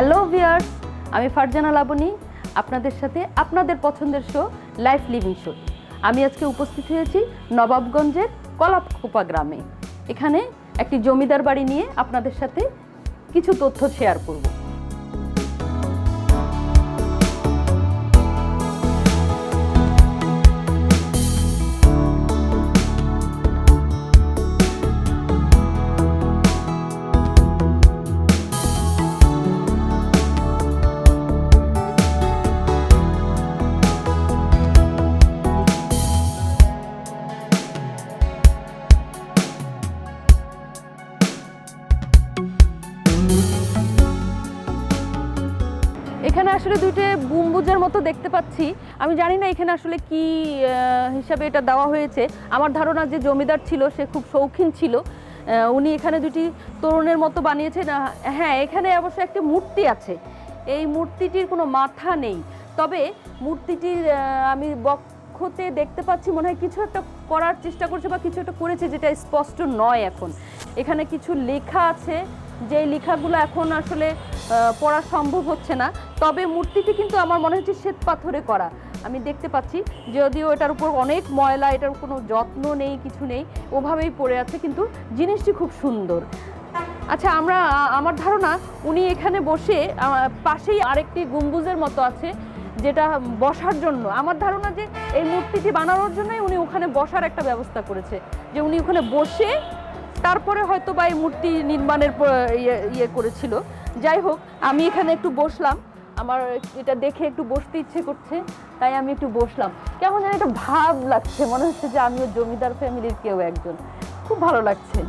Hello viewers আমি ফারজানা লাবণী আপনাদের সাথে আপনাদের পছন্দের শো লাইফ লিভিং শো আমি আজকে উপস্থিত হয়েছি নবাবগঞ্জের কলাপখোপা গ্রামে। এখানে একটি জমিদার বাড়ি নিয়ে আপনাদের সাথে কিছু তথ্য শেয়ার করব। এখানে আসলে দুইটা বুমবুজের মতো দেখতে পাচ্ছি। আমি জানি না এখানে আসলে কি হিসাবে এটা দেওয়া হয়েছে। আমার ধারণা যে জমিদার ছিল, সে খুব শৌখিন ছিল। উনি এখানে দুটি তরুণের মতো বানিয়েছেন। হ্যাঁ এখানে অবশ্য একটি মূর্তি আছে। এই মূর্তিটির কোনো মাথা নেই। তবে মূর্তিটির আমি বক্ষতে দেখতে পাচ্ছি, মনে হয় কিছু একটা করার চেষ্টা করছে বা কিছু একটা করেছে, যেটা স্পষ্ট নয় এখন। এখানে কিছু লেখা আছে। যে লেখাগুলো এখন আসলে পড়া সম্ভব হচ্ছে না। তবে মূর্তিটি কিন্তু আমার মনে হচ্ছে শ্বেত পাথরে করা। আমি দেখতে পাচ্ছি, যদিও এটার উপর অনেক ময়লা, এটার কোনো যত্ন নেই, কিছু নেই, ওভাবেই পড়ে আছে, কিন্তু জিনিসটি খুব সুন্দর। আচ্ছা আমরা, আমার ধারণা উনি এখানে বসে পাশেই আরেকটি গম্বুজের মতো আছে, যেটা বসার জন্য। আমার ধারণা যে এই মূর্তিটি বানানোর জন্যই উনি ওখানে বসার একটা ব্যবস্থা করেছে, যে উনি ওখানে বসে তারপরে হয়তো বা এই মূর্তি নির্মাণের ইয়ে ইয়ে করেছিল। যাই হোক, আমি এখানে একটু বসলাম। আমার এটা দেখে একটু বসতে ইচ্ছে করছে, তাই আমি একটু বসলাম। কেমন যেন একটা ভাব লাগছে, মনে হচ্ছে যে আমিও জমিদার ফ্যামিলির কেউ একজন। খুব ভালো লাগছে।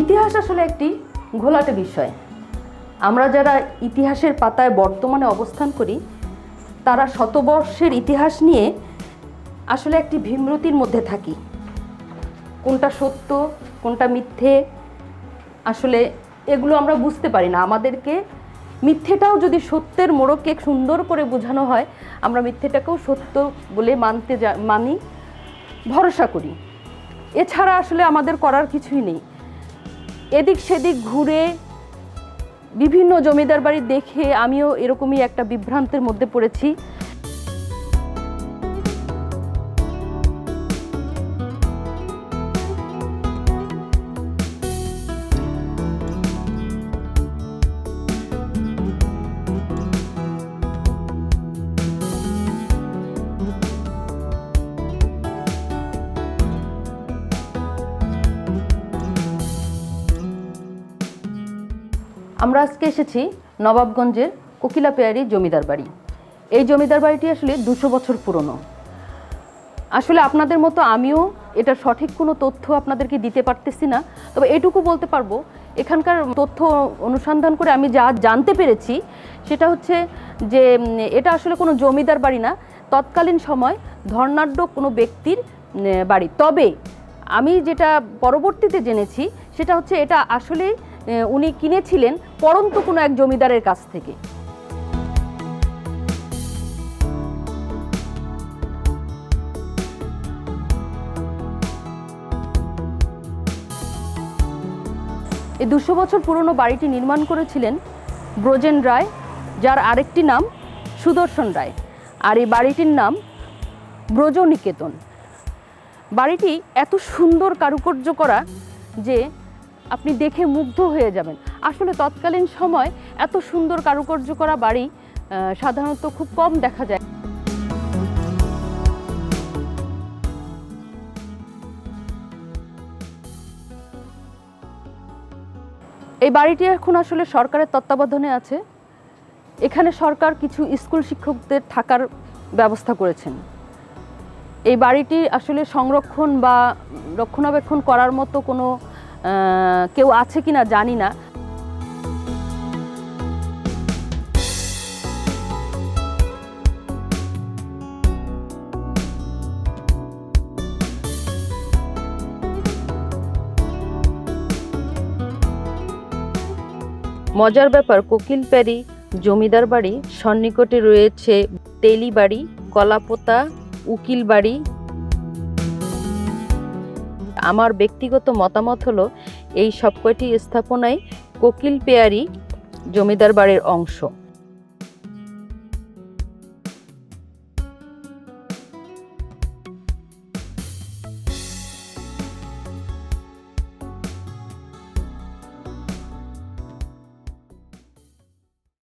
ইতিহাস আসলে একটি ঘোলাটে বিষয়। আমরা যারা ইতিহাসের পাতায় বর্তমানে অবস্থান করি, তারা শতবর্ষের ইতিহাস নিয়ে আসলে একটি ভীমরতির মধ্যে থাকি। কোনটা সত্য, কোনটা মিথ্যে, আসলে এগুলো আমরা বুঝতে পারি না। আমাদেরকে মিথ্যেটাও যদি সত্যের মোড়কে সুন্দর করে বোঝানো হয়, আমরা মিথ্যেটাকেও সত্য বলে মানতে যা, মানি, ভরসা করি। এছাড়া আসলে আমাদের করার কিছুই নেই। এদিক সেদিক ঘুরে বিভিন্ন জমিদার বাড়ি দেখে আমিও এরকমই একটা বিভ্রান্তের মধ্যে পড়েছি। আমরা আজকে এসেছি নবাবগঞ্জের কোকিলা পেয়ারি জমিদার বাড়ি। এই জমিদার বাড়িটি আসলে দুশো বছর পুরনো। আসলে আপনাদের মতো আমিও এটা সঠিক কোনো তথ্য আপনাদেরকে দিতে পারতেছি না তবে এটুকু বলতে পারব এখানকার তথ্য অনুসন্ধান করে আমি যা জানতে পেরেছি সেটা হচ্ছে যে এটা আসলে কোনো জমিদার বাড়ি না তৎকালীন সময় ধর্নাঢ্য কোনো ব্যক্তির বাড়ি। তবে আমি যেটা পরবর্তীতে জেনেছি সেটা হচ্ছে এটা আসলে আহ, উনি কিনেছিলেন পরন্ত কোনো এক জমিদারের কাছ থেকে। এই দুশো বছর পুরনো বাড়িটি নির্মাণ করেছিলেন ব্রজেন রায়, যার আরেকটি নাম সুদর্শন রায়। আর এই বাড়িটির নাম ব্রজনিকেতন। বাড়িটি এত সুন্দর কারুকার্য করা যে আপনি দেখে মুগ্ধ হয়ে যাবেন। আসলে তৎকালীন সময় এত সুন্দর কারুকার্য করা বাড়ি সাধারণত খুব কম দেখা যায়। এই বাড়িটি এখন আসলে সরকারের তত্ত্বাবধানে আছে। এখানে সরকার কিছু স্কুল শিক্ষকদের থাকার ব্যবস্থা করেছেন। এই বাড়িটি আসলে সংরক্ষণ বা রক্ষণাবেক্ষণ করার মতো কোনো কেউ আছে কিনা জানি না। মজার ব্যাপার, কোকিল প্যারি, জমিদার বাড়ি, সন্নিকটে রয়েছে তেলি বাড়ি কলাপোতা উকিল বাড়ি আমার ব্যক্তিগত মতামত হলো এই সবকটি স্থাপনায় কোকিল পেয়ারি জমিদার বাড়ির অংশ।